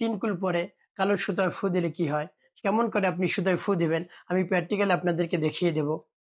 তিন কুল পরে কালো সুতায় ফু দিলে কি হয়? কেমন করে আপনি সুতায় ফু দিবেন? আমি প্র্যাকটিক্যালি আপনাদেরকে দেখিয়ে দেব।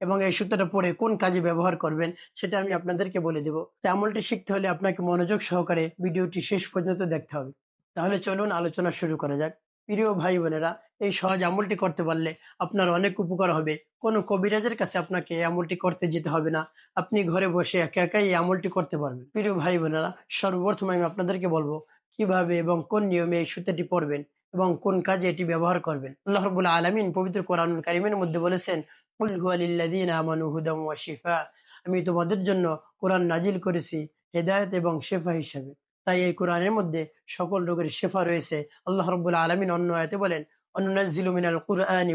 এবং এই সুতাটা পরে কোন কাজে ব্যবহার করবেন সেটা আমি আপনাদেরকে বলে দেব। তো আমলটি শিখতে হলে আপনাকে মনোযোগ সহকারে ভিডিওটি শেষ পর্যন্ত দেখতে হবে। তাহলে চলুন আলোচনা শুরু করা যাক। প্রিয় ভাই বোনেরা, এই সহজ আমলটি করতে পারলে আপনার অনেক উপকার হবে। কোনো কবিরাজের কাছে আপনাকে এই আমলটি করতে যেতে হবে না। আপনি ঘরে বসে একা একাই এই আমলটি করতে পারবেন। প্রিয় ভাই বোনেরা, সর্বপ্রথম আমি আপনাদেরকে বলব কীভাবে এবং কোন নিয়মে এই সুতাটি পরবেন এবং কোন কাজে এটি ব্যবহার করবেন? আল্লাহ রবুল আলমিন পবিত্র কোরআন কারিমের মধ্যে বলেছেন আমি তোমাদের জন্য কোরআন নাজিল করেছি হেদায়ত এবং শেফা হিসাবে। তাই এই কোরআনের মধ্যে সকল রোগের শেফা রয়েছে। আল্লাহ রব্বুল আলমিন অন্য আয়তে বলেন অনুনাজিল মিনাল কুরআন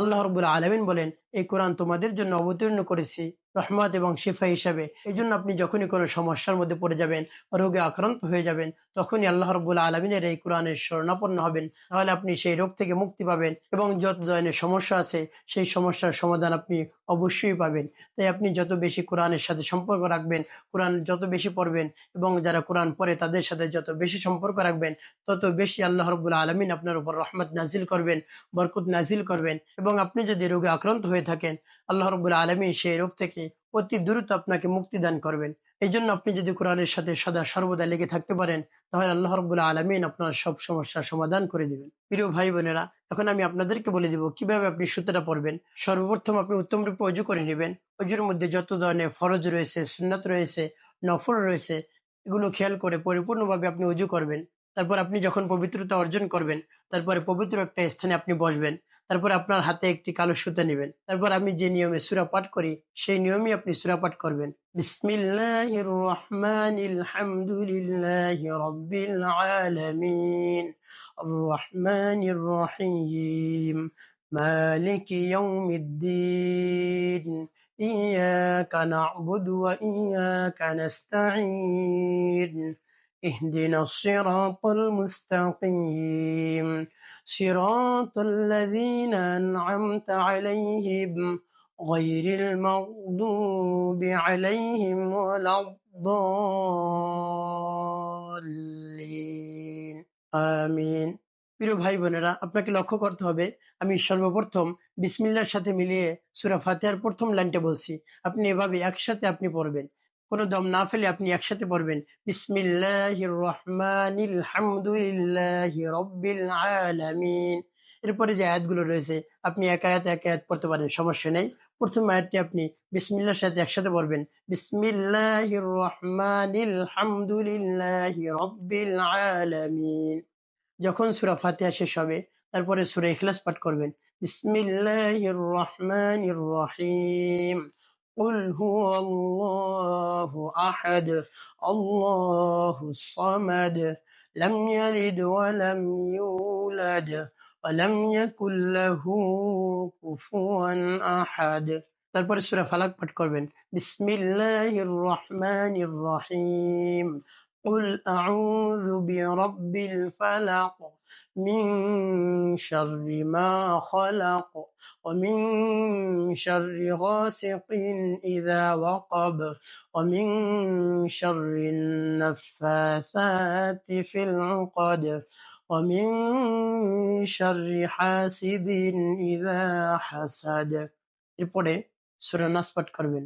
আল্লাহ আলামিন বলেন, এই কোরআন তোমাদের জন্য অবতীর্ণ করেছি রহমত এবং শিফা হিসাবে। এই জন্য আপনি যখনই কোনো সমস্যার মধ্যে পড়ে যাবেন রোগে আক্রান্ত হয়ে যাবেন, তখনই আল্লাহ রবুল্লা আলমিনের এই কোরআনের স্মরণাপন্ন হবেন। তাহলে আপনি সেই রোগ থেকে মুক্তি পাবেন এবং যত ধরনের সমস্যা আছে, সেই সমস্যার সমাধান আপনি অবশ্যই পাবেন। তাই আপনি যত বেশি কোরআনের সাথে সম্পর্ক রাখবেন, কোরআন যত বেশি পড়বেন এবং যারা কোরআন পড়ে তাদের সাথে যত বেশি সম্পর্ক রাখবেন, তত বেশি আল্লাহ রবুল্লা আলমিন আপনার উপর রহমত নাজিল করবেন, বরকুত নাজিল করবেন এবং আপনি যদি রোগে আক্রান্ত হয়ে থাকেন, আল্লাহ রবুল্লা আলমিন সেই রোগ থেকে অতি দ্রুত আপনাকে মুক্তি দান করবেন। এই জন্য আপনি যদি কোরআনের সাথে সদা সর্বদা লেগে থাকতে পারেন, তাহলে আল্লাহ রব্বুল আলমিন আপনার সব সমস্যার সমাধান করে দিবেন। প্রিয় ভাই বোনেরা, এখন আমি আপনাদেরকে বলে দিব, কীভাবে আপনি সুতোটা পড়বেন? সর্বপ্রথম আপনি উত্তম রূপে অজু করে নেবেন। অজুর মধ্যে যত ধরনের ফরজ রয়েছে, সুন্নাত রয়েছে নফর রয়েছে, এগুলো খেয়াল করে পরিপূর্ণভাবে আপনি অজু করবেন। তারপর আপনি যখন পবিত্রতা অর্জন করবেন, তারপরে পবিত্র একটা স্থানে আপনি বসবেন। তারপর আপনার হাতে একটি কালো সুতা নেবেন তারপর আমি যে নিয়মে সুরা পাঠ করি সেই নিয়মে আপনি সুরা পাঠ করবেন বিসমিল্লাহির রহমানিল হামদুলিল্লাহি রাব্বিল আলামিন الرحمن الرحيم مالك يوم الدين إياك نعبد وإياك نستعين اهدنا الصراط المستقيم صراط الذين أنعمت عليهم غير المغضوب عليهم ولا الضالين আমিন প্রিয় ভাই বোনেরা আপনাকে লক্ষ্য করতে হবে আমি সর্বপ্রথম বিসমিল্লার সাথে মিলিয়ে সুরা ফাতেহার প্রথম লাইনটা বলছি আপনি এভাবে একসাথে আপনি পড়বেন কোনো দম না ফেলে আপনি একসাথে পড়বেন। আলামিন। এরপরে যে আয়াতগুলো রয়েছে, আপনি এক আয়াত এক আয়াত পড়তে পারেন, সমস্যা নেই। প্রথম আয়াতটি আপনি বিসমিল্লার সাথে একসাথে পড়বেন। বিসমিল্লাহির রহমানিল হামদুলিল্লাহি যখন সুরা ফাতিহা শেষ হবে, তারপরে সুরা ইখলাস পাঠ করবেন। বিসমিল্লাহির রহমানির রহিম قل هو الله أحد الله الصمد لم يلد ولم يولد ولم يكن له كفوا أحد তারপরে সুরা ফালাক পাঠ করবেন বিসমিল্লাহির রহমানির রহিম قل أعوذ برب الفلق من شر ما خلق ومن شر غاسق إذا وقب ومن شر النفاثات في العقد ومن شر حاسد إذا حسد এরপরে সূরা নাস পাঠ করবেন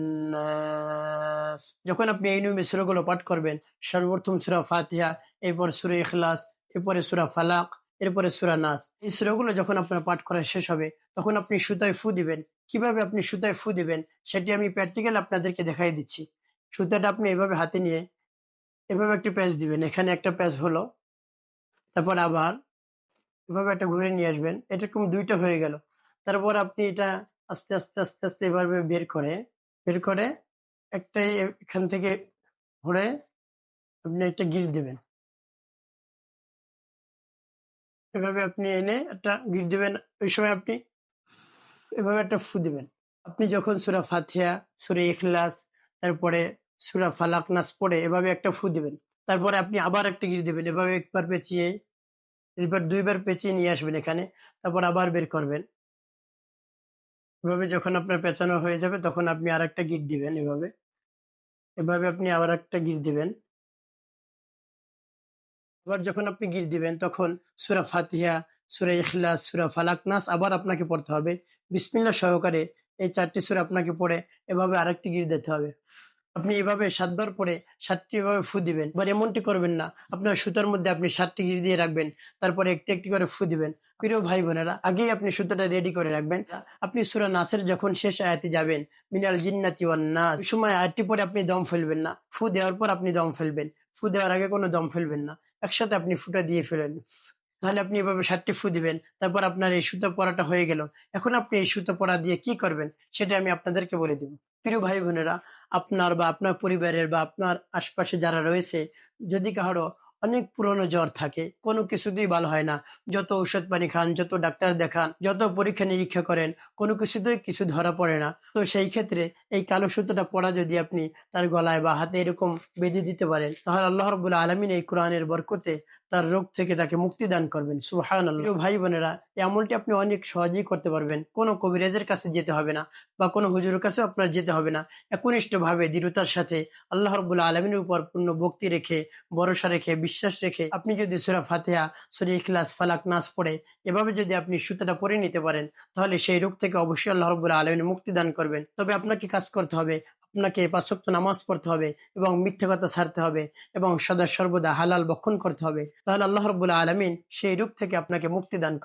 যখন আপনি এই নিয়মে সুরাগুলো পাঠ করবেন, সর্বপ্রথম সুরা ফাতিহা, এরপর সুরা ইখলাস, এরপরে সুরা ফালাক, এরপরে সুরা নাস। এই সুরাগুলো যখন আপনার পাঠ করা শেষ হবে, তখন আপনি সুতায় ফু দিবেন। কীভাবে আপনি সুতায় ফু দিবেন, সেটি আমি প্র্যাকটিক্যাল আপনাদেরকে দেখাই দিচ্ছি। সুতাটা আপনি এভাবে হাতে নিয়ে, এভাবে একটি প্যাচ দিবেন। এখানে একটা প্যাচ হলো, তারপর আবার এভাবে একটা ঘুরে নিয়ে আসবেন। এরকম দুইটা হয়ে গেল। তারপর আপনি এটা আস্তে আস্তে আস্তে আস্তে এভাবে বের করে বের করে একটা এখান থেকে ঘুরে আপনি একটা গিট দেবেন। এভাবে আপনি এনে একটা গিট দেবেন, ওই সময় আপনি এভাবে একটা ফু দেবেন। আপনি যখন সুরা ফাথিয়া সুরে ইখলাস, তারপরে সুরা ফালাক, নাস পড়ে এভাবে একটা ফু দেবেন। তারপরে আপনি আবার একটা গিট দেবেন, এভাবে একবার পেঁচিয়ে, এবার দুইবার পেঁচিয়ে নিয়ে আসবেন এখানে, তারপর আবার বের করবেন। এভাবে যখন আপনার পেঁচানো হয়ে যাবে, তখন আপনি আর একটা গিট দিবেন এভাবে। এভাবে আপনি আবার একটা গিট দিবেন। আবার যখন আপনি গিট দিবেন, তখন সুরা ফাতিহা, সুরা ইখলাস, সুরা ফালাক নাস আবার আপনাকে পড়তে হবে। বিসমিল্লা সহকারে এই চারটি সুরা আপনাকে পড়ে এভাবে আরেকটি গিট দিতে হবে। আপনি এভাবে সাতবার পরে সাতটি এভাবে ফু দিবেন, এবার এমনটি করবেন না। আপনার সুতার মধ্যে আপনি সাতটি দিয়ে রাখবেন, তারপরে একটি একটি করে ফু দিবেন। প্রিয় ভাই বোনেরা আগেই আপনি সুতাটা রেডি করে রাখবেন। আপনি সুরা নাসের যখন শেষ আয়াতে যাবেন, মিনাল জিন্নাতি ওয়ান নাস সময় আয়াতটি পরে আপনি দম ফেলবেন না। ফু দেওয়ার পর আপনি দম ফেলবেন। ফু দেওয়ার আগে কোনো দম ফেলবেন না। একসাথে আপনি ফুটা দিয়ে ফেলেন। তাহলে আপনি এভাবে সাতটি ফু দিবেন, তারপর আপনার এই সুতো পড়াটা হয়ে গেল। এখন আপনি এই সুতো পড়া দিয়ে কি করবেন, সেটা আমি আপনাদেরকে বলে দিব। প্রিয় ভাই বোনেরা আপনার বা আপনার পরিবারের বা আপনার আশপাশে যারা রয়েছে, যদি কারও অনেক পুরনো জ্বর থাকে, কোনো কিছুতেই ভালো হয় না। যত ঔষধ পানি খান, যত ডাক্তার দেখান, যত পরীক্ষা নিরীক্ষা করেন, কোনো কিছুতেই কিছু ধরা পড়ে না। তো সেই ক্ষেত্রে এই কালো সুতোটা পড়া যদি আপনি তার গলায় বা হাতে এরকম বেঁধে দিতে পারেন, তাহলে আল্লাহ রবুল্লা আলমিন এই কোরআনের বরকতে তার রোগ থেকে তাকে মুক্তি দান করবেন। সুহান ভাই বোনেরা এই আমলটি আপনি অনেক সহজেই করতে পারবেন। কোনো কবিরাজের কাছে যেতে হবে না বা কোনো হুজুরের কাছেও আপনার যেতে হবে না। একনিষ্ঠ ভাবে দৃঢ়তার সাথে আল্লাহ রবুল্লা আলমিনের উপর পূর্ণ ভক্তি রেখে, ভরসা রেখে, বিশ্বাস রেখে আপনি যদি সুরা ফাতেহা, সুরা ইখলাস, ফালাক, নাস পড়ে, এভাবে যদি আপনি সুতাটা পরে নিতে পারেন, তাহলে সেই রোগ থেকে অবশ্যই আল্লাহ রবুল্লা আলমিন মুক্তি দান করবেন। তবে আপনাকে কাজ করতে হবে আপনাকে পাঁচক্ত নামাজ পড়তে হবে এবং মিথ্যে কথা ছাড়তে হবে এবং সদা সর্বদা হালাল বক্ষণ করতে হবে। তাহলে আল্লাহ রবুল্লা আলমিন সেই রূপ থেকে আপনাকে মুক্তি দান